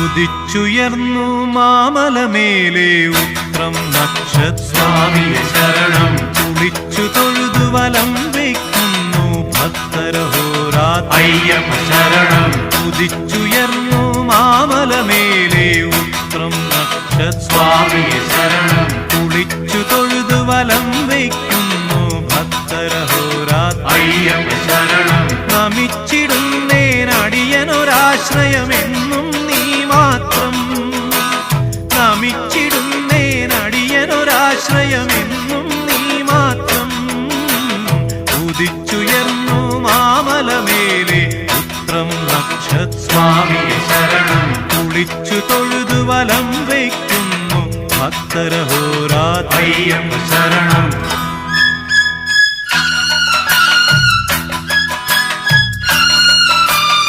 ഉദിച്ചുയർന്നു മാമലമേലെ ഉത്രം നക്ഷത്രാമിയ ശരണം. കുളിച്ചു തൊഴുതു വലം വയ്ക്കുന്നു ഭക്തരഹോരാ അയ്യപ്പ ശരണം. ഉദിച്ചുയർന്നു മാമലമേലെ ഉത്രം നക്ഷത്രാമിയ ശരണം. കുളിച്ചു തൊഴുതു വലം വയ്ക്കുന്നു ഭക്തരഹോരാ അയ്യപ്പ ശരണം. നമിച്ചിടുന്നേനടിയനൊരാശ്രയമെന്നും നമിച്ചിടുന്നേനടിയനൊരാശ്രയമെന്നും നീ മാത്രം ഉദിച്ചുയർന്നു മാമലമേലെ പുത്രം നക്ഷത്ര ശരണം. കുളിച്ചു തൊഴുതു വലം വയ്ക്കുന്നു ഭക്തരഹോരാ ശരണം.